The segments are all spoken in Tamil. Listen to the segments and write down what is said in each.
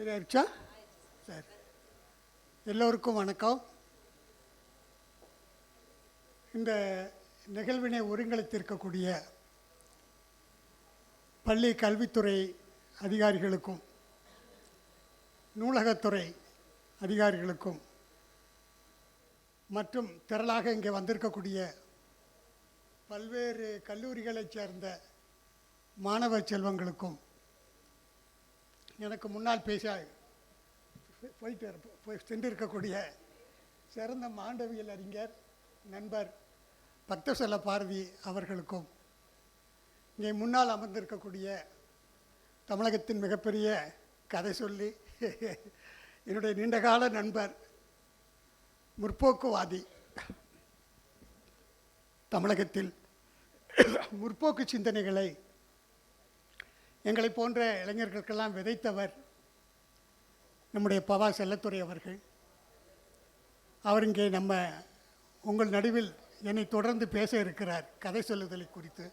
சரியாயிருச்சா சரி. எல்லோருக்கும் வணக்கம். இந்த நிகழ்வினை ஒருங்கிணைத்திருக்கக்கூடிய பள்ளி கல்வித்துறை அதிகாரிகளுக்கும் நூலகத்துறை அதிகாரிகளுக்கும் மற்றும் திரளாக இங்கே வந்திருக்கக்கூடிய பல்வேறு கல்லூரிகளைச் சேர்ந்த மாணவ செல்வங்களுக்கும் எனக்கு முன்னால் பேச போயிட்டு போய் சென்றிருக்கக்கூடிய சிறந்த மாண்டவியல் அறிஞர் நண்பர் பக்தசல பாரதி அவர்களுக்கும் இங்கே முன்னால் அமர்ந்திருக்கக்கூடிய தமிழகத்தின் மிகப்பெரிய கதை சொல்லி என்னுடைய நீண்டகால நண்பர் முற்போக்குவாதி தமிழகத்தில் முற்போக்கு சிந்தனைகளை எங்களை போன்ற இளைஞர்களுக்கெல்லாம் விதைத்தவர் நம்முடைய பவா செல்லத்துறை அவர்கள். அவர் இங்கே நம்ம உங்கள் நடுவில் என்னை தொடர்ந்து பேச இருக்கிறார் கதை சொல்லுதலை குறித்து.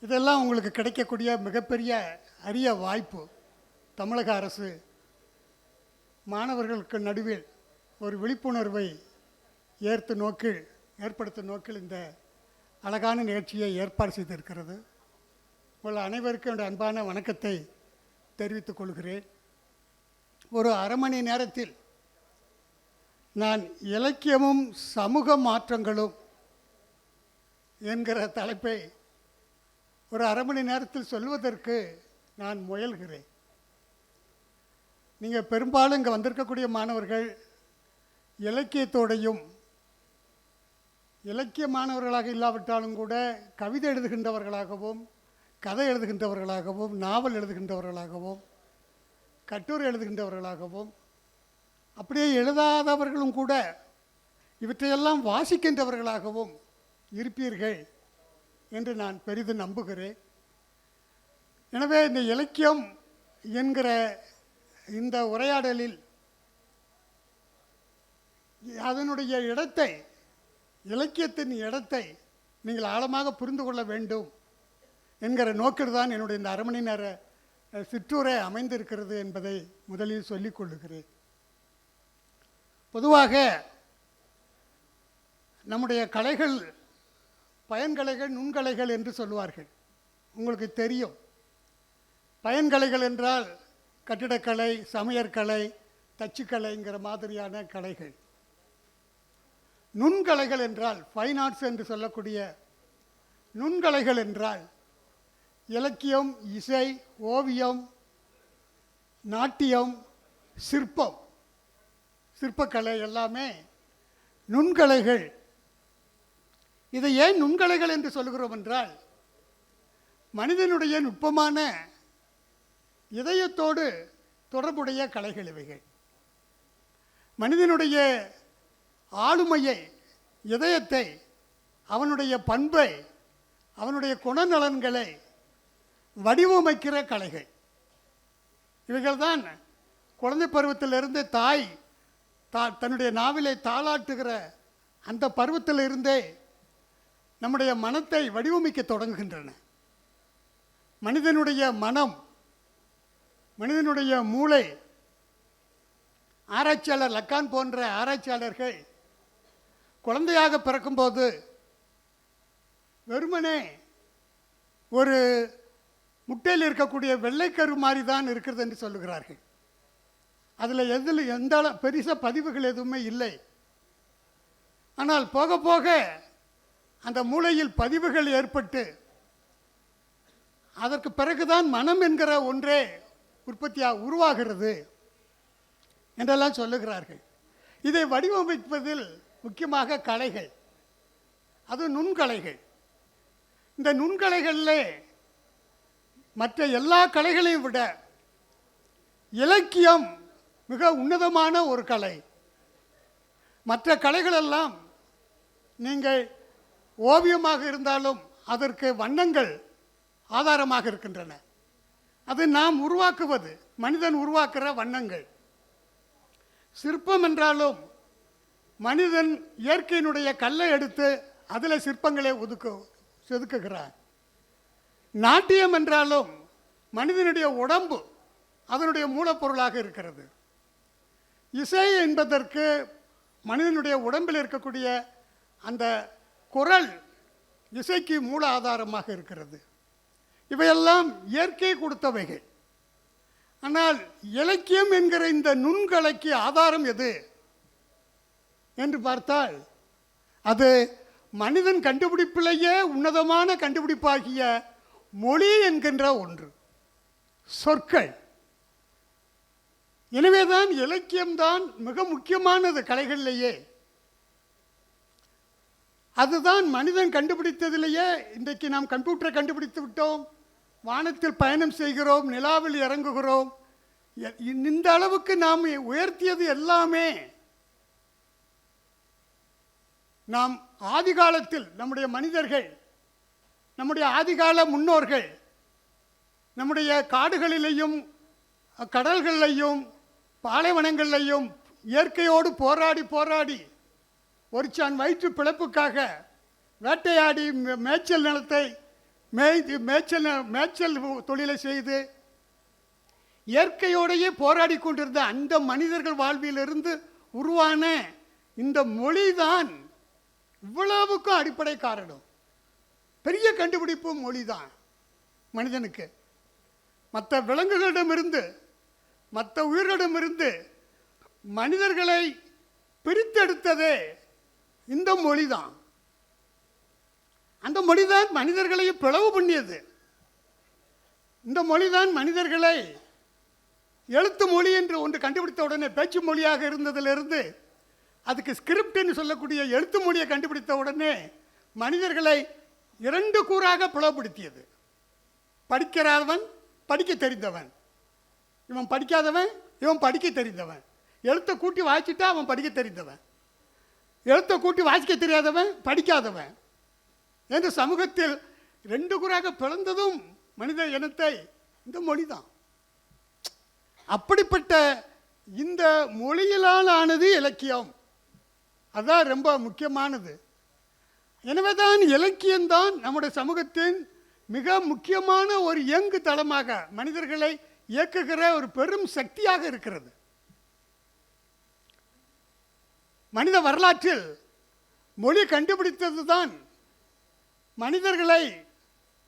இதெல்லாம் உங்களுக்கு கிடைக்கக்கூடிய மிகப்பெரிய அரிய வாய்ப்பு. தமிழக அரசு மாணவர்களுக்கு நடுவில் ஒரு விழிப்புணர்வை ஏற்று நோக்கில் ஏற்படுத்தும் நோக்கில் இந்த அழகான நிகழ்ச்சியை ஏற்பாடு செய்திருக்கிறது. உங்கள் அனைவருக்கும் என்னுடைய அன்பான வணக்கத்தை தெரிவித்துக் கொள்கிறேன். ஒரு அரை மணி நேரத்தில் நான் இலக்கியமும் சமூக மாற்றங்களும் என்கிற தலைப்பை ஒரு அரை மணி நேரத்தில் சொல்வதற்கு நான் முயல்கிறேன். நீங்கள் பெரும்பாலும் இங்கே வந்திருக்கக்கூடிய மாணவர்கள் இலக்கியத்தோடையும் இலக்கிய மாணவர்களாக இல்லாவிட்டாலும் கூட கவிதை எழுதுகின்றவர்களாகவும் கதை எழுதுகின்றவர்களாகவும் நாவல் எழுதுகின்றவர்களாகவும் கட்டுரை எழுதுகின்றவர்களாகவும் அப்படியே எழுதாதவர்களும் கூட இவற்றையெல்லாம் வாசிக்கின்றவர்களாகவும் இருப்பீர்கள் என்று நான் பெரிதும் நம்புகிறேன். எனவே இந்த இலக்கியம் என்கிற இந்த உரையாடலில் அதனுடைய இடத்தை இலக்கியத்தின் இடத்தை நீங்கள் ஆழமாக புரிந்து கொள்ள வேண்டும். என்கிற நோக்கில் தான் என்னுடைய இந்த அரை மணி நேர சிற்றூரை அமைந்திருக்கிறது என்பதை முதலில் சொல்லிக் கொள்ளுகிறேன். பொதுவாக நம்முடைய கலைகள் பயன்கலைகள் நுண்கலைகள் என்று சொல்லுவார்கள். உங்களுக்கு தெரியும். பயன்கலைகள் என்றால் கட்டிடக்கலை சமையற்கலை தச்சுக்கலைங்கிற மாதிரியான கலைகள். நுண்கலைகள் என்றால் ஃபைன் ஆர்ட்ஸ் என்று சொல்லக்கூடிய நுண்கலைகள் என்றால் இலக்கியம் இசை ஓவியம் நாட்டியம் சிற்பம். சிற்பக்கலை எல்லாமே நுண்கலைகள். இதை ஏன் நுண்கலைகள் என்று சொல்கிறோம் என்றால் மனிதனுடைய நுட்பமான இதயத்தோடு தொடர்புடைய கலைகள் இவைகள். மனிதனுடைய ஆளுமையை இதயத்தை அவனுடைய பண்பை அவனுடைய குணநலன்களை வடிவமைக்கிற கலைகள். தான் குழந்தை பருவத்திலிருந்து தாய் தா தன்னுடைய நாவிலை தாளாட்டுகிற அந்த பருவத்திலிருந்தே நம்முடைய மனத்தை வடிவமைக்க தொடங்குகின்றன. மனிதனுடைய மனம் மனிதனுடைய மூளை ஆராய்ச்சியாளர் லக்கான் போன்ற ஆராய்ச்சியாளர்கள் குழந்தையாக பிறக்கும்போது வெறுமனே ஒரு முட்டையில் இருக்கக்கூடிய வெள்ளைக்கரு மாதிரி தான் இருக்கிறது என்று சொல்லுகிறார்கள். அதில் எதில் எந்த பெரிச பெருசாக பதிவுகள் எதுவுமே இல்லை. ஆனால் போக போக அந்த மூளையில் பதிவுகள் ஏற்பட்டு அதற்கு பிறகுதான் மனம் என்கிற ஒன்றே உற்பத்தியாக உருவாகிறது என்றெல்லாம் சொல்லுகிறார்கள். இதை வடிவமைப்பதில் முக்கியமாக கலைகள். அது நுண்கலைகள். இந்த நுண்கலைகளில் மற்ற எல்லா கலைகளையும் விட இலக்கியம் மிக உன்னதமான ஒரு கலை. மற்ற கலைகளெல்லாம் நீங்கள் ஓவியமாக இருந்தாலும் அதற்கு வண்ணங்கள் ஆதாரமாக இருக்கின்றன. அது நாம் உருவாக்குவது மனிதன் உருவாக்குற வண்ணங்கள். சிற்பம் என்றாலும் மனிதன் இயற்கையினுடைய கல்லை எடுத்து அதில் சிற்பங்களை ஒதுக்கு செதுக்குகிறான் நாட்டியம் என்றாலும் மனிதனுடைய உடம்பு அதனுடைய மூலப்பொருளாக இருக்கிறது. இசை என்பதற்கு மனிதனுடைய உடம்பில் இருக்கக்கூடிய அந்த குரல் இசைக்கு மூல ஆதாரமாக இருக்கிறது. இவையெல்லாம் இயற்கை கொடுத்தவைகள். ஆனால் இலக்கியம் என்கிற இந்த நுண்கலைக்கு ஆதாரம் எது என்று பார்த்தால் அது மனிதன் கண்டுபிடிப்பிலேயே உன்னதமான கண்டுபிடிப்பாகிய மொழி என்கின்ற ஒன்று. சொற்கள். எனவேதான் இலக்கியம்தான் மிக முக்கியமானது கலைகளிலேயே. அதுதான் மனிதன் கண்டுபிடித்ததிலேயே இன்றைக்கு நாம் கம்ப்யூட்டரை கண்டுபிடித்து விட்டோம். வானத்தில் பயணம் செய்கிறோம் நிலாவில் இறங்குகிறோம். இந்த அளவுக்கு நாம் உயர்த்தியது எல்லாமே நாம் ஆதி காலத்தில் நம்முடைய மனிதர்கள் நம்முடைய ஆதிகால முன்னோர்கள் நம்முடைய காடுகளிலேயும் கடல்களிலையும் பாலைவனங்களிலையும் இயற்கையோடு போராடி போராடி ஒரு சான் வயிற்று பிழைப்புக்காக வேட்டையாடி மே- மேய்ச்சல் நிலத்தை மேய் மேய்ச்சல் ந- மேய்ச்சல் தொழிலை செய்து இயற்கையோடையே போராடி கொண்டிருந்த அந்த மனிதர்கள் வாழ்விலிருந்து உருவான இந்த மொழிதான் இவ்வளவுக்கும் அடிப்படை காரணம். பெரிய கண்டுபிடிப்பு மொழிதான் மனிதனுக்கு. மற்ற விலங்குகளிடமிருந்து மற்ற உயிர்களிடமிருந்து மனிதர்களை பிரித்தெடுத்ததே இந்த மொழி தான் அந்த மொழிதான் மனிதர்களையும் பிளவு பண்ணியது. இந்த மொழிதான் மனிதர்களை எழுத்து மொழி என்று ஒன்று கண்டுபிடித்த உடனே பேச்சு மொழியாக இருந்ததிலிருந்து அதுக்கு ஸ்கிரிப்ட்னு சொல்லக்கூடிய எழுத்து மொழியை கண்டுபிடித்த உடனே மனிதர்களை இரண்டு கூறாக பிளவுபடுத்தியது. படிக்கிறாதவன் படிக்க தெரிந்தவன். இவன் படிக்காதவன் இவன் படிக்க தெரிந்தவன். எழுத்தை கூட்டி வாசிட்டா அவன் படிக்க தெரிந்தவன். எழுத்தை கூட்டி வாசிக்க தெரியாதவன் படிக்காதவன். என்று சமூகத்தில் ரெண்டு கூறாக பிறந்ததும் மனித இனத்தை இந்த மொழி தான் அப்படிப்பட்ட இந்த மொழியிலால் ஆனது இலக்கியம். அதுதான் ரொம்ப முக்கியமானது. எனவே தான் இலக்கியம்தான் நம்முடைய சமூகத்தின் மிக முக்கியமான ஒரு இயங்கு தளமாக மனிதர்களை இயக்குகிற ஒரு பெரும் சக்தியாக இருக்கிறது. மனித வரலாற்றில் மொழி கண்டுபிடித்தது தான் மனிதர்களை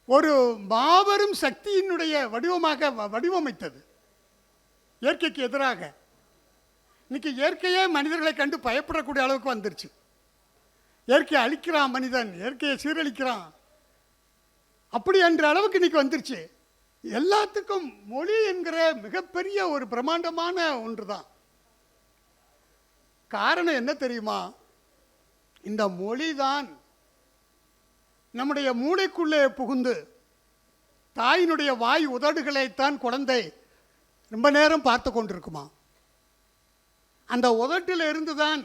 ஒரு மாபெரும் சக்தியினுடைய வடிவமாக வ- வடிவமைத்தது. இயற்கைக்கு எதிராக. இன்னைக்கு இயற்கையே மனிதர்களை கண்டு பயப்படக்கூடிய அளவுக்கு வந்துருச்சு. இயற்கையை அழிக்கிறான் மனிதன் இயற்கையை சீரழிக்கிறான். அப்படி என்ற அளவுக்கு இன்னைக்கு வந்துருச்சு. எல்லாத்துக்கும் மொழி என்கிற மிகப்பெரிய ஒரு பிரம்மாண்டமான ஒன்று தான் காரணம் என்ன தெரியுமா? இந்த மொழி தான் நம்முடைய மூளைக்குள்ளே புகுந்து தாயினுடைய வாய் உதடுகளைத்தான் குழந்தை ரொம்ப நேரம் பார்த்து கொண்டிருக்குமா? அந்த உதட்டில் இருந்துதான்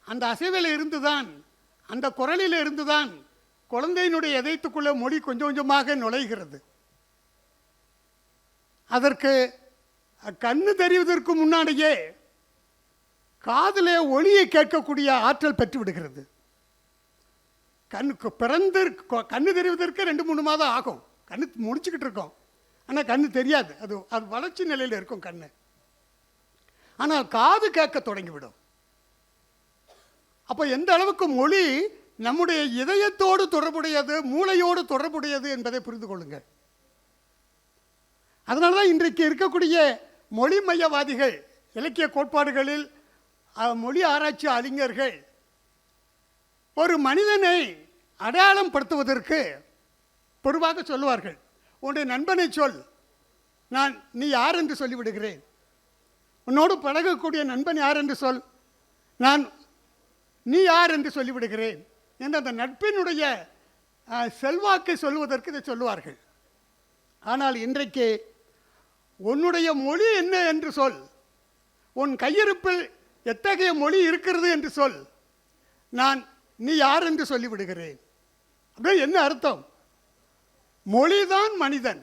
அந்த அசைவில் இருந்துதான் அந்த குரலில் இருந்துதான் குழந்தையினுடைய இதயத்துக்குள்ளே மொழி கொஞ்சம் கொஞ்சமாக நுழைகிறது. அதற்கு கண்ணு தெரிவதற்கு முன்னாடியே காதிலே ஒளியை கேட்கக்கூடிய ஆற்றல் பெற்று விடுகிறது கண்ணுக்கு பிறந்து கண்ணு தெரிவதற்கு ரெண்டு மூணு மாதம் ஆகும். கண்ணு முடிச்சுக்கிட்டு இருக்கோம். ஆனால் கண்ணு தெரியாது. அது அது வளர்ச்சி நிலையில் இருக்கும் கண்ணு. ஆனால் காது கேட்க தொடங்கிவிடும். அப்போ எந்த அளவுக்கு மொழி நம்முடைய இதயத்தோடு தொடர்புடையது மூளையோடு தொடர்புடையது என்பதை புரிந்து கொள்ளுங்கள். அதனால தான் இன்றைக்கு இருக்கக்கூடிய மொழி மையவாதிகள் இலக்கிய கோட்பாடுகளில் மொழி ஆராய்ச்சி அறிஞர்கள் ஒரு மனிதனை அடையாளம் படுத்துவதற்கு பொதுவாக சொல்லுவார்கள். உன்னுடைய நண்பனை சொல். நான் நீ யார் என்று சொல்லிவிடுகிறேன். உன்னோடு பழகக்கூடிய நண்பன் யார் என்று சொல். நான் நீ யார் என்று சொல்லிவிடுகிறேன் என்று அந்த நட்பினுடைய செல்வாக்கை சொல்வதற்கு இதை சொல்லுவார்கள். ஆனால் இன்றைக்கு உன்னுடைய மொழி என்ன என்று சொல். உன் கையிருப்பில் எத்தகைய மொழி இருக்கிறது என்று சொல். நான் நீ யார் என்று சொல்லிவிடுகிறேன். அப்படியே என்ன அர்த்தம்? மொழிதான் மனிதன்.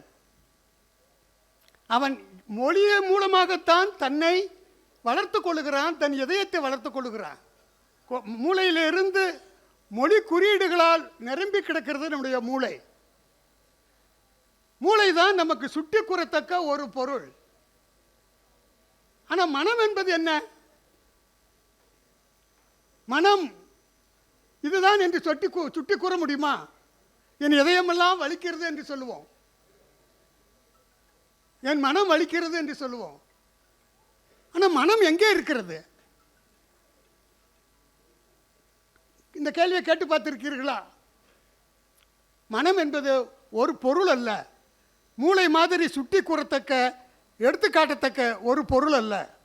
அவன் மொழியை மூலமாகத்தான் தன்னை வளர்த்து கொள்ளுகிறான் தன் இதயத்தை வளர்த்து கொள்ளுகிறான். மூளையிலிருந்து மொழி குறியீடுகளால் நிரம்பி கிடக்கிறது நம்முடைய மூளை. மூளை தான் நமக்கு சுட்டி கூறத்தக்க ஒரு பொருள். ஆனால் மனம் என்பது என்ன? மனம். இதுதான் என்று சொட்டி சுட்டி கூற முடியுமா? என் இதயமெல்லாம் வலிக்கிறது என்று சொல்லுவோம். என் மனம் வலிக்கிறது என்று சொல்லுவோம். ஆனால் மனம் எங்கே இருக்கிறது? இந்த கேள்வியை கேட்டு பார்த்திருக்கிறீர்களா? மனம் என்பது ஒரு பொருள் அல்ல. மூளை மாதிரி சுட்டி கூறத்தக்க எடுத்துக்காட்டத்தக்க ஒரு பொருள் அல்ல.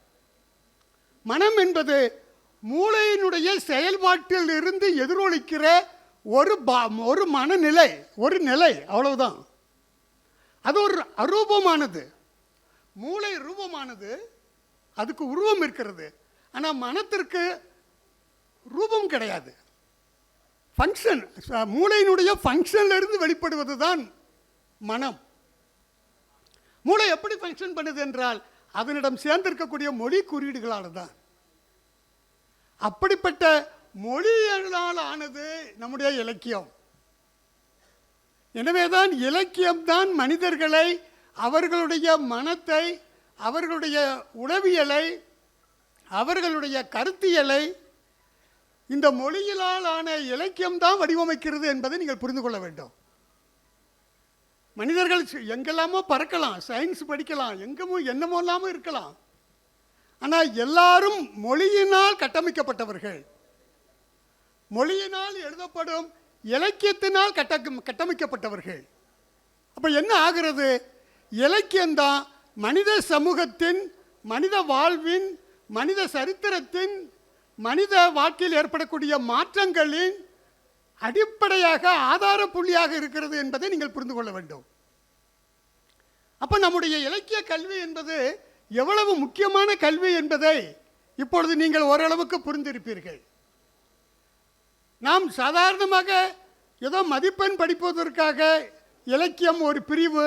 மனம் என்பது மூளையினுடைய செயல்பாட்டில் இருந்து எதிரொலிக்கிற ஒரு பா ஒரு மனநிலை ஒரு நிலை அவ்வளவுதான். அது ஒரு அரூபமானது. மூளை ரூபமானது அதுக்கு உருவம் இருக்கிறது. ஆனால் மனத்திற்கு ரூபம் கிடையாது. ஃபங்க்ஷன் மூளையினுடைய ஃபங்க்ஷன்லேருந்து வெளிப்படுவது தான் மனம். மூளை எப்படி ஃபங்க்ஷன் பண்ணுது என்றால் அதனிடம் சேர்ந்திருக்கக்கூடிய மொழி குறியீடுகளால் தான் அப்படிப்பட்ட மொழியினால் ஆனது நம்முடைய இலக்கியம். எனவே தான் இலக்கியம் இலக்கியம்தான் மனிதர்களை அவர்களுடைய மனத்தை அவர்களுடைய உளவியலை அவர்களுடைய கருத்தியலை இந்த மொழியிலால் ஆன இலக்கியம்தான் வடிவமைக்கிறது என்பதை நீங்கள் புரிந்து கொள்ள வேண்டும். மனிதர்கள் எங்கெல்லாமோ பறக்கலாம் சயின்ஸ் படிக்கலாம் எங்கமோ என்னமோ இல்லாமல் இருக்கலாம். ஆனால் எல்லாரும் மொழியினால் கட்டமைக்கப்பட்டவர்கள். மொழியினால் எழுதப்படும் இலக்கியத்தினால் கட்ட கட்டமைக்கப்பட்டவர்கள். அப்போ என்ன ஆகிறது? இலக்கியம்தான் மனித சமூகத்தின் மனித வாழ்வின் மனித சரித்திரத்தின் மனித வாழ்க்கையில் ஏற்படக்கூடிய மாற்றங்களின் அடிப்படையாக ஆதார புள்ளியாக இருக்கிறது என்பதை நீங்கள் புரிந்து கொள்ள வேண்டும். அப்போ நம்முடைய இலக்கிய கல்வி என்பது எவ்வளவு முக்கியமான கல்வி என்பதை இப்பொழுது நீங்கள் ஓரளவுக்கு புரிந்திருப்பீர்கள். நாம் சாதாரணமாக ஏதோ மதிப்பெண் படிப்பதற்காக இலக்கியம் ஒரு பிரிவு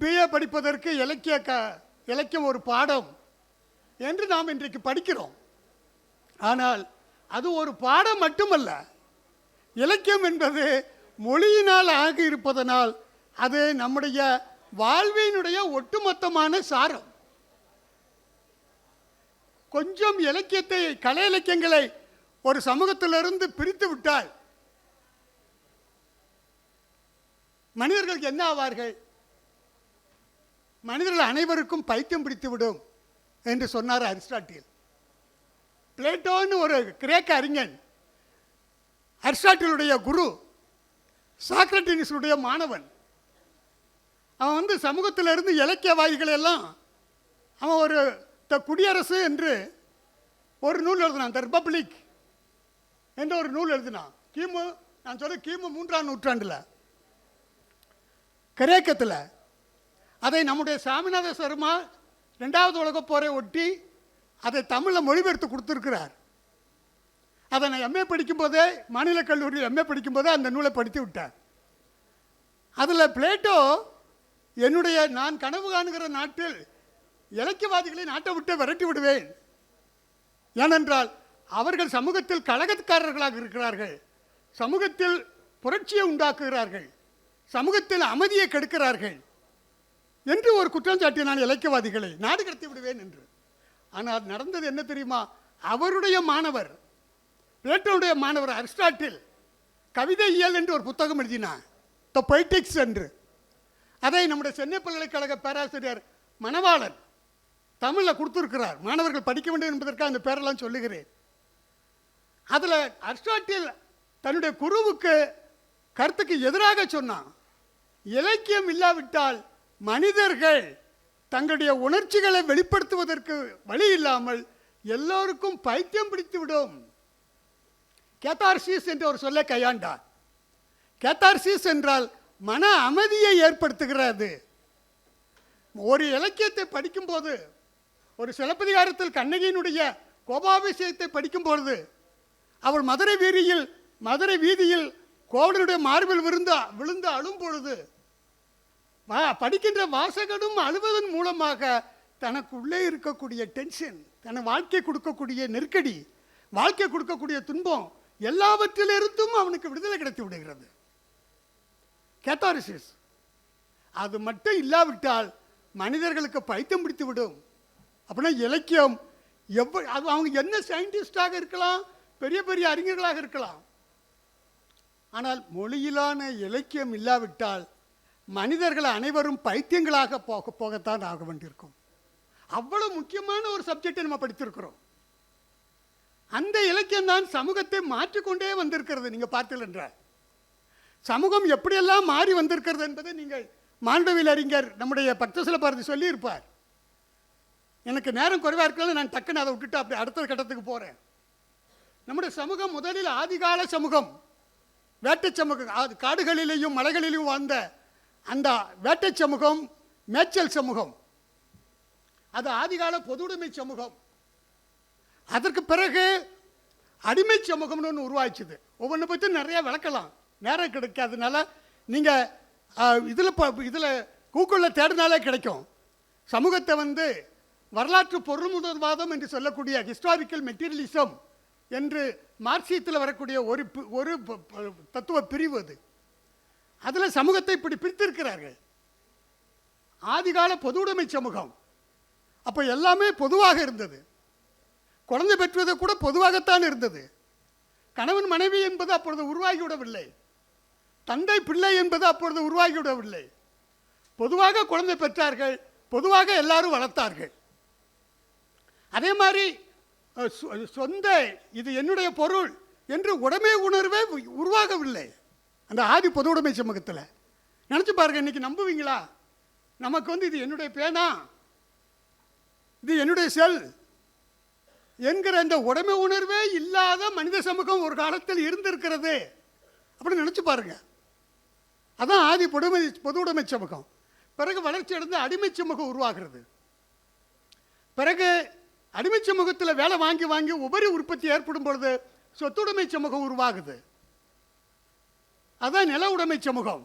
பிஏ படிப்பதற்கு இலக்கிய க இலக்கியம் ஒரு பாடம் என்று நாம் இன்றைக்கு படிக்கிறோம். ஆனால் அது ஒரு பாடம் மட்டுமல்ல. இலக்கியம் என்பது மொழியினால் ஆகி இருப்பதனால் அது நம்முடைய வாழ்வினுடைய ஒட்டுமொத்தமான சாரம். கொஞ்சம் இலக்கியத்தை கலை இலக்கியங்களை ஒரு சமூகத்திலிருந்து பிரித்து விட்டால் மனிதர்களுக்கு என்ன ஆவார்கள்? மனிதர்கள் அனைவருக்கும் பைத்தியம் பிடித்து விடும் என்று சொன்னார் அரிஸ்டாட்டில். பிளேட்டோன்னு ஒரு கிரேக்க அறிஞன் அரிஸ்டாட்டிலுடைய குரு சாக்ரட்டினிஸுடைய மாணவன். அவன் வந்து சமூகத்திலிருந்து இலக்கியவாதிகள் எல்லாம் அவன் ஒரு த குடியரசு என்று ஒரு நூல் எழுதினான் த ரிப்பப்ளிக் என்ற ஒரு நூல் எழுதினான். கிமு நான் சொல்ல கிமு மூன்றாம் நூற்றாண்டில். கிரேக்கத்தில் அதை நம்முடைய சாமிநாத சர்மா ரெண்டாவது உலகப் போரை ஒட்டி அதை தமிழில் மொழிபெயர்த்து கொடுத்துருக்கிறார். அதை நான் எம்ஏ படிக்கும்போதே மாநில கல்லூரியில் எம்ஏ படிக்கும்போதே அந்த நூலை படித்து விட்டார். அதில் பிளேட்டோ என்னுடைய நான் கனவு காணுகிற நாட்டில் இலக்கியவாதிகளை நாட்டை விட்டு விரட்டி விடுவேன். ஏனென்றால் அவர்கள் சமூகத்தில் கழகக்காரர்களாக இருக்கிறார்கள். சமூகத்தில் புரட்சியை உண்டாக்குகிறார்கள். சமூகத்தில் அமைதியை கெடுக்கிறார்கள். என்று ஒரு குற்றம் சாட்டினான் இலக்கியவாதிகளை நாடு கடத்தி விடுவேன் என்று. ஆனால் நடந்தது என்ன தெரியுமா? அவருடைய மாணவர் பிளேட்டோனுடைய மாணவர் அரிஸ்டாட்டில் கவிதை இயல் என்று ஒரு புத்தகம் எழுதினான் த பொய்டிக்ஸ் என்று. அதை நம்முடைய சென்னை பல்கலைக்கழக பேராசிரியர் மணவாளன் தமிழில் கொடுத்துருக்கிறார். மாணவர்கள் படிக்க வேண்டும் என்பதற்காக அந்த பேரெல்லாம் சொல்லுகிறேன். அதில் அரிஸ்டாட்டில் தன்னுடைய குருவுக்கு கருத்துக்கு எதிராக சொன்னான். இலக்கியம் இல்லாவிட்டால் மனிதர்கள் தங்களுடைய உணர்ச்சிகளை வெளிப்படுத்துவதற்கு வழி இல்லாமல் எல்லோருக்கும் பைத்தியம் பிடித்து விடும். கேத்தார்சிஸ் என்று ஒரு சொல்லை கையாண்டார். கேத்தார்சிஸ் என்றால் மன அமைதியை ஏற்படுத்துகிறது. ஒரு இலக்கியத்தை படிக்கும்போது ஒரு சிலப்பதிகாரத்தில் கண்ணகியினுடைய கோபாபிஷேகத்தை படிக்கும்பொழுது அவள் மதுரை வீதியில் மதுரை வீதியில் கோவலனுடைய மார்பில் விழுந்து விழுந்து அழும் பொழுது படிக்கின்ற வாசகனும் அழுவதன் மூலமாக தனக்குள்ளே இருக்கக்கூடிய டென்ஷன் தன வாழ்க்கை கொடுக்கக்கூடிய நெருக்கடி வாழ்க்கை கொடுக்கக்கூடிய துன்பம் எல்லாவற்றிலிருந்தும் அவனுக்கு விடுதலை கிடைத்து விடுகிறது. கேத்தாரிசிஸ் அது மட்டும் இல்லாவிட்டால் மனிதர்களுக்கு பைத்தியம் பிடித்து விடும். அப்படின்னா இலக்கியம் எவ்வ அது அவங்க என்ன சயின்டிஸ்டாக இருக்கலாம் பெரிய பெரிய அறிஞர்களாக இருக்கலாம். ஆனால் மொழியிலான இலக்கியம் இல்லாவிட்டால் மனிதர்கள் அனைவரும் பைத்தியங்களாக போக போகத்தான் ஆக வேண்டியிருக்கும். அவ்வளோ முக்கியமான ஒரு சப்ஜெக்டை நம்ம படித்திருக்கிறோம். அந்த இலக்கியம் தான் சமூகத்தை மாற்றிக்கொண்டே வந்திருக்கிறது நீங்கள் பார்த்தீர்கள் என்றால் சமூகம் எப்படியெல்லாம் மாறி வந்திருக்கிறது என்பதை நீங்கள் மாண்டவியல் அறிஞர் நம்முடைய பக்தசில பாரதி சொல்லியிருப்பார். எனக்கு நேரம் குறைவாக இருக்கலாம் நான் டக்குன்னு அதை விட்டுட்டு அப்படி அடுத்த கட்டத்துக்கு போகிறேன் நம்முடைய சமூகம் முதலில் ஆதிகால சமூகம். வேட்டை சமூகம் அது காடுகளிலேயும் மலைகளிலும் வாழ்ந்த அந்த வேட்டை சமூகம் மேய்ச்சல் சமூகம். அது ஆதிகால பொதுவுடைமை சமூகம். அதற்கு பிறகு அடிமை சமூகம்னு ஒன்று உருவாச்சுது ஒவ்வொன்றை பற்றி நிறைய விளக்கலாம். நேரம் கிடைக்காதனால நீங்கள் இதில் ப இதில் கூகுளில் தேடினாலே கிடைக்கும். சமூகத்தை வந்து வரலாற்று பொருள்முதல்வாதம் என்று சொல்லக்கூடிய ஹிஸ்டாரிக்கல் மெட்டீரியலிசம் என்று மார்க்சியத்தில் வரக்கூடிய ஒரு ஒரு தத்துவ பிரிவு அது. அதில் சமூகத்தை இப்படி பிரித்திருக்கிறார்கள். ஆதிகால பொதுவுடைமை சமூகம். அப்போ எல்லாமே பொதுவாக இருந்தது. குழந்தை பெற்றது கூட பொதுவாகத்தான் இருந்தது. கணவன் மனைவி என்பது அப்பொழுது உருவாகிவிடவில்லை. தந்தை பிள்ளை என்பது அப்பொழுது உருவாகிவிடவில்லை. பொதுவாக குழந்தை பெற்றார்கள் பொதுவாக எல்லாரும் வளர்த்தார்கள். அதே மாதிரி சொ- சொந்த இது என்னுடைய பொருள் என்று உடமை உணர்வே உ- உருவாகவில்லை. அந்த ஆதி பொதுவுடைமை சமூகத்தில். நினச்சி பாருங்க இன்றைக்கி நம்புவீங்களா? நமக்கு வந்து இது என்னுடைய பேனா? இது என்னுடைய செல். என்கிற இந்த உடைமை உணர்வே இல்லாத மனித சமூகம் ஒரு காலத்தில் இருந்திருக்கிறது. அப்படின்னு நினச்சி பாருங்க. அதான் ஆதி பொதுமை பொது உடைமை சமூகம். பிறகு வளர்ச்சி அடைந்து அடிமை சமூகம் உருவாகிறது. பிறகு அடிமை சமூகத்தில் வேலை வாங்கி வாங்கி உபரி உற்பத்தி ஏற்படும் பொழுது சொத்துடைமை சமூகம் உருவாகுது. அதான் நில உடைமை சமூகம்.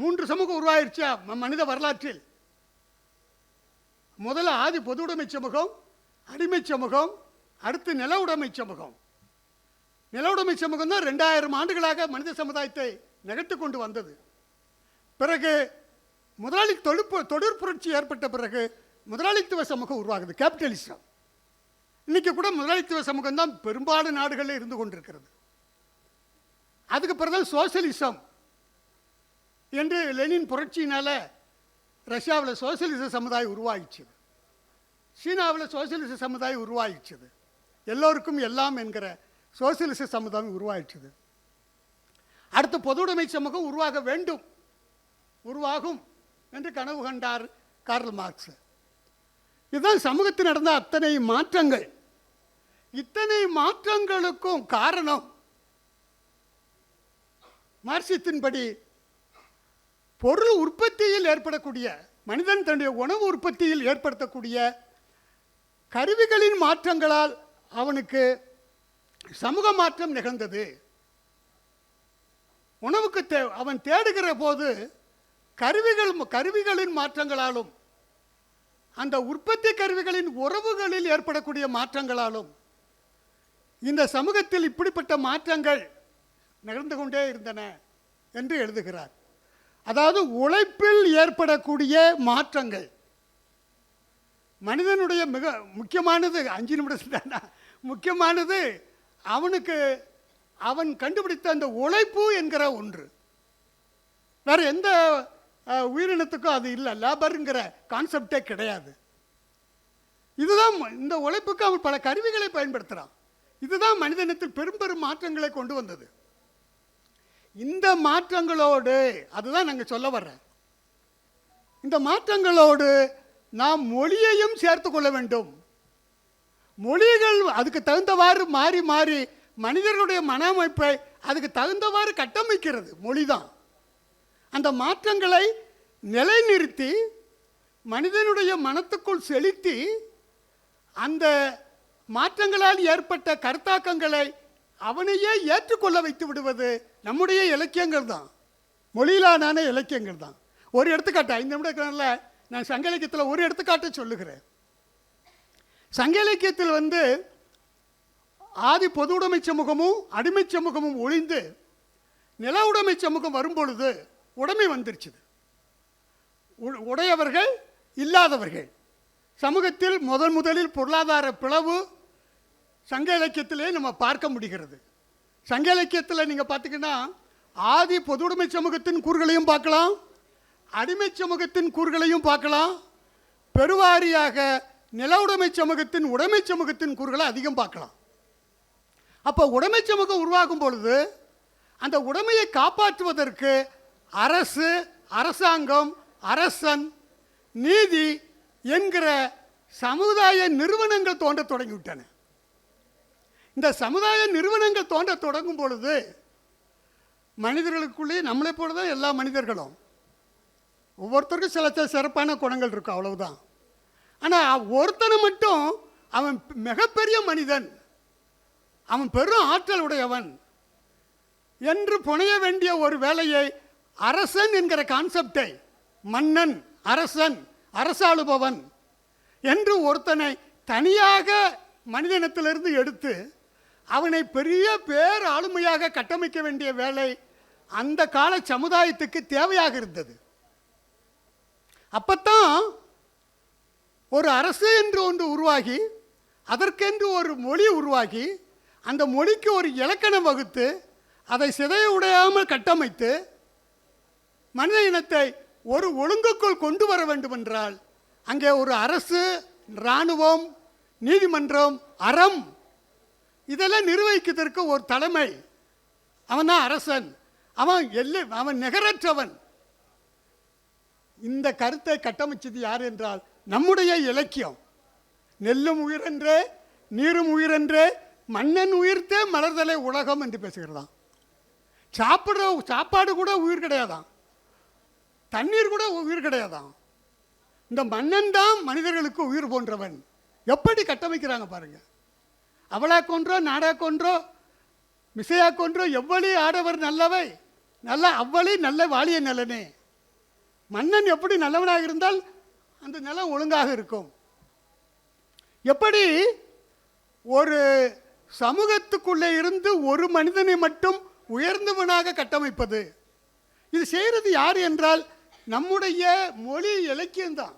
மூன்று சமூகம் உருவாயிருச்சா? மனித வரலாற்றில். முதல்ல ஆதி பொது உடைமை சமூகம் அடிமை சமூகம் அடுத்து நில உடைமை சமூகம். நில உடைமை சமூகம் தான் ரெண்டாயிரம் ஆண்டுகளாக மனித சமுதாயத்தை நிகழ்த்து கொண்டு வந்தது. பிறகு முதலாளி தொழிற்பு தொழிற்புரட்சி ஏற்பட்ட பிறகு முதலாளித்துவ சமூகம் உருவாகுது கேபிட்டலிசம் இன்றைக்கி கூட முதலாளித்துவ சமூகம் தான் பெரும்பாலான நாடுகளில் இருந்து கொண்டிருக்கிறது. அதுக்கு பிறகு சோசியலிசம். என்று லெனின் புரட்சியினால் ரஷ்யாவில் சோசியலிச சமுதாயம் உருவாகிச்சது சீனாவில் சோசியலிச சமுதாயம் உருவாகிச்சது எல்லோருக்கும் எல்லாம் என்கிற சோசியலிச சமுதாயம் உருவாகிச்சது அடுத்து பொதுவுடைமை சமூகம் உருவாக வேண்டும். உருவாகும் என்று கனவு கண்டார் கார்ல் மார்க்ஸ். இதுதான் சமூகத்தில் நடந்த அத்தனை மாற்றங்கள். இத்தனை மாற்றங்களுக்கும் காரணம் மார்க்சியத்தின்படி பொருள் உற்பத்தியில் ஏற்படக்கூடிய மனிதன் தன்னுடைய உணவு உற்பத்தியில் ஏற்படுத்தக்கூடிய கருவிகளின் மாற்றங்களால் அவனுக்கு சமூக மாற்றம் நிகழ்ந்தது. உணவுக்கு தே அவன் தேடுகிற போது கருவிகள் கருவிகளின் மாற்றங்களாலும் அந்த உற்பத்தி கருவிகளின் உறவுகளில் ஏற்படக்கூடிய மாற்றங்களாலும் இந்த சமூகத்தில் இப்படிப்பட்ட மாற்றங்கள் நிகழ்ந்து கொண்டே இருந்தன என்று எழுதுகிறார். அதாவது உழைப்பில் ஏற்படக்கூடிய மாற்றங்கள். மனிதனுடைய மிக முக்கியமானது அஞ்சு நிமிடம் தானா? முக்கியமானது அவனுக்கு அவன் கண்டுபிடித்த அந்த உழைப்பு என்கிற ஒன்று. வேற எந்த உயிரினத்துக்கும் அது இல்லை. லேபருங்கிற கான்செப்டே கிடையாது. இதுதான் இந்த உழைப்புக்கு அவன் பல கருவிகளை பயன்படுத்துகிறான் இதுதான் மனிதனத்தில் பெரும் பெரும் மாற்றங்களை கொண்டு வந்தது. இந்த மாற்றங்களோடு அதுதான் நாங்கள் சொல்ல வர்றேன். இந்த மாற்றங்களோடு நாம் மொழியையும் சேர்த்து கொள்ள வேண்டும். மொழிகள் அதுக்கு தகுந்தவாறு மாறி மாறி மனிதர்களுடைய மன அமைப்பை அதுக்கு தகுந்தவாறு கட்டமைக்கிறது மொழிதான். அந்த மாற்றங்களை நிலைநிறுத்தி மனிதனுடைய மனத்துக்குள் செலுத்தி அந்த மாற்றங்களால் ஏற்பட்ட கருத்தாக்கங்களை அவனையே ஏற்றுக்கொள்ள வைத்து விடுவது நம்முடைய இலக்கியங்கள் தான். மொழியிலான இலக்கியங்கள் தான். ஒரு எடுத்துக்காட்டு ஐந்து நிமிடங்களில் நான் சங்க இலக்கியத்தில் ஒரு எடுத்துக்காட்டை சொல்லுகிறேன். சங்க இலக்கியத்தில் வந்து ஆதி பொது உடைமை சமூகமும் அடிமை சமூகமும் ஒழிந்து நில உடைமை சமூகம் வரும்பொழுது உடைமை வந்துருச்சுது உ- உடையவர்கள் இல்லாதவர்கள். சமூகத்தில் முதன் முதலில் பொருளாதார பிளவு சங்க இலக்கியத்திலே நம்ம பார்க்க முடிகிறது. சங்க இலக்கியத்தில் நீங்கள் பார்த்தீங்கன்னா ஆதி பொதுவுடைமை சமூகத்தின் கூறுகளையும் பார்க்கலாம் அடிமை சமூகத்தின் கூறுகளையும் பார்க்கலாம் பெருவாரியாக நில உடைமை சமூகத்தின் உடைமை சமூகத்தின் கூறுகளை அதிகம் பார்க்கலாம். அப்போ உடைமை சமூகம் உருவாகும் பொழுது அந்த உடைமையை காப்பாற்றுவதற்கு அரசு அரசாங்கம் அரசன் நீதி என்கிற சமுதாய நிறுவனங்கள் தோன்ற தொடங்கிவிட்டன. இந்த சமுதாய நிறுவனங்கள் தோன்ற தொடங்கும் பொழுது மனிதர்களுக்குள்ளே நம்மளை போல தான் எல்லா மனிதர்களும். ஒவ்வொருத்தருக்கும் சில சில சிறப்பான குணங்கள் இருக்கும் அவ்வளவுதான். ஆனால் ஒருத்தனை மட்டும் அவன் மிகப்பெரிய மனிதன் அவன் பெரும் ஆற்றல் உடையவன் என்று புனைய வேண்டிய ஒரு வேலையை அரசன் என்கிற கான்செப்டை மன்னன் அரசன் அரசாளுபவன் என்று ஒருத்தனை தனியாக மனிதனத்திலிருந்து எடுத்து அவனை பெரிய பேர் ஆளுமையாக கட்டமைக்க வேண்டிய வேலை அந்த கால சமுதாயத்துக்கு தேவையாக இருந்தது. அப்பத்தான் ஒரு அரசு என்று ஒன்று உருவாகி அதற்கென்று ஒரு மொழி உருவாகி அந்த மொழிக்கு ஒரு இலக்கணம் வகுத்து அதை சிதைய உடையாமல் கட்டமைத்து மனித இனத்தை ஒரு ஒழுங்குக்குள் கொண்டு வர வேண்டுமென்றால் அங்கே ஒரு அரசு இராணுவம் நீதிமன்றம் அறம் இதெல்லாம் நிர்வகிக்கிறதற்கு ஒரு தலைமை. அவன் தான் அரசன். அவன் எல்லை அவன் நிகரற்றவன். இந்த கருத்தை கட்டமைச்சது யார் என்றால் நம்முடைய இலக்கியம். நெல்லும் உயிரென்றே நீரும் உயிரென்றே மன்னன் உயிர்த்தே மலர்தலை உலகம் என்று பேசுகிறதாம். சாப்பிட்ற சாப்பாடு கூட உயிர் கிடையாதான் தண்ணீர் கூட உயிர் கிடையாதான் இந்த மன்னன் தான் மனிதர்களுக்கு உயிர் போன்றவன். எப்படி கட்டமைக்கிறாங்க பாருங்கள் அவளா கொன்றோ நாடா கொன்றோ மிசையா கொன்றோ எவ்வளி ஆடவர் நல்லவை? நல்ல அவ்வளி நல்ல வாலிய நலனே. மன்னன் எப்படி நல்லவனாக இருந்தால் அந்த நிலம் ஒழுங்காக இருக்கும். எப்படி ஒரு சமூகத்துக்குள்ளே இருந்து ஒரு மனிதனை மட்டும் உயர்ந்தவனாக கட்டமைப்பது? இது செய்கிறது யார் என்றால் நம்முடைய மொழி இலக்கியம்தான்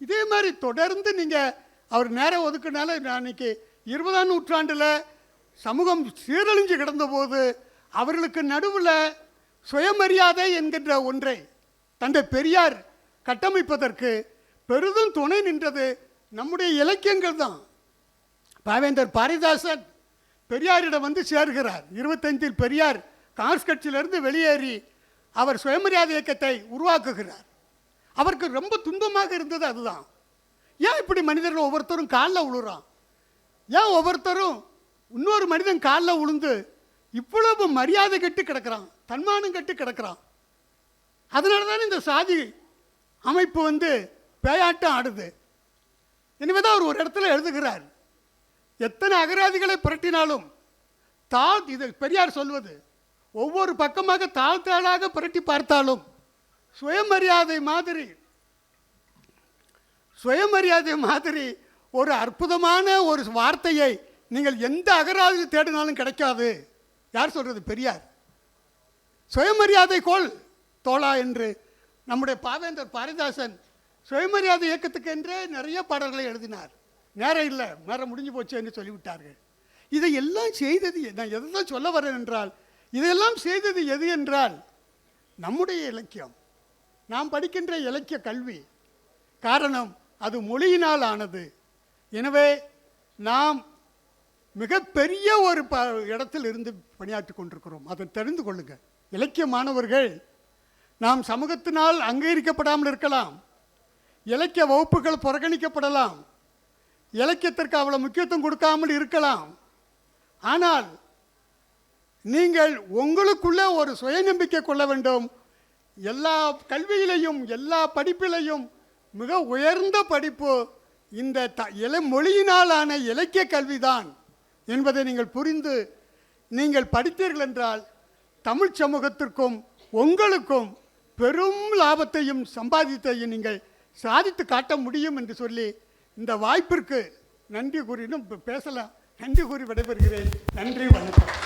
இதே மாதிரி தொடர்ந்து நீங்கள் அவர் நேரம் ஒதுக்குனால நான் இன்னைக்கு இருபதாம் நூற்றாண்டில் சமூகம் சீரழிஞ்சு கிடந்தபோது அவர்களுக்கு நடுவில் சுயமரியாதை என்கின்ற ஒன்றை தந்தை பெரியார் கட்டமைப்பதற்கு பெரிதும் துணை நின்றது நம்முடைய இலக்கியங்கள் தான். பாவேந்தர் பாரிதாசன் பெரியாரிடம் வந்து சேர்கிறார். இருபத்தஞ்சில் பெரியார் காங்கிரஸ் கட்சியிலிருந்து வெளியேறி அவர் சுயமரியாதை இயக்கத்தை உருவாக்குகிறார். அவருக்கு ரொம்ப துன்பமாக இருந்தது அதுதான். ஏன் இப்படி மனிதர்கள் ஒவ்வொருத்தரும் காலில் உழுறான்? ஏன் ஒவ்வொருத்தரும் இன்னொரு மனிதன் காலில் விழுந்து இவ்வளவு மரியாதை கட்டி கிடக்கிறான் தன்மானம் கெட்டு கிடக்கிறான். அதனால தான் இந்த சாதி அமைப்பு வந்து பேயாட்டம் ஆடுது. எனவே தான் அவர் ஒரு இடத்துல எழுதுகிறார். எத்தனை அகராதிகளை புரட்டினாலும் தாழ் இது பெரியார் சொல்வது ஒவ்வொரு பக்கமாக தாழ் தாளாக புரட்டி பார்த்தாலும் சுயமரியாதை மாதிரி சுயமரியாதை மாதிரி ஒரு அற்புதமான ஒரு வார்த்தையை நீங்கள் எந்த அகராதியில் தேடினாலும் கிடைக்காது. யார் சொல்கிறது பெரியார். சுயமரியாதை கோள் தோழா என்று நம்முடைய பாவேந்தர் பாரதிதாசன் சுயமரியாதை இயக்கத்துக்கு என்றே நிறைய பாடல்களை எழுதினார். நேரம் இல்லை நேரம் முடிஞ்சு போச்சு என்று சொல்லிவிட்டார்கள். இதை எல்லாம் செய்தது நான் எதை தான் சொல்ல வரேன் என்றால் இதையெல்லாம் செய்தது எது என்றால் நம்முடைய இலக்கியம். நாம் படிக்கின்ற இலக்கிய கல்வி. காரணம் அது மொழியினால் ஆனது. எனவே நாம் மிகப்பெரிய ஒரு ப இடத்தில் இருந்து பணியாற்றி கொண்டிருக்கிறோம். அதை தெரிந்து கொள்ளுங்கள் இலக்கிய மாணவர்கள் நாம் சமூகத்தினால் அங்கீகரிக்கப்படாமல் இருக்கலாம். இலக்கிய வகுப்புகள் புறக்கணிக்கப்படலாம். இலக்கியத்திற்கு அவ்வளோ முக்கியத்துவம் கொடுக்காமல் இருக்கலாம். ஆனால் நீங்கள் உங்களுக்குள்ளே ஒரு சுயநம்பிக்கை கொள்ள வேண்டும். எல்லா கல்வியிலையும் எல்லா படிப்பிலையும் மிக உயர்ந்த படிப்பு இந்த த இலை மொழியினாலான இலக்கிய கல்விதான் என்பதை நீங்கள் புரிந்து நீங்கள் படித்தீர்கள் என்றால் தமிழ் சமூகத்திற்கும் உங்களுக்கும் பெரும் லாபத்தையும் சம்பாதித்தையும் நீங்கள் சாதித்து காட்ட முடியும் என்று சொல்லி இந்த வாய்ப்பிற்கு நன்றி கூறினும் பேசலாம். நன்றி கூறி விடைபெறுகிறேன். நன்றி வணக்கம்.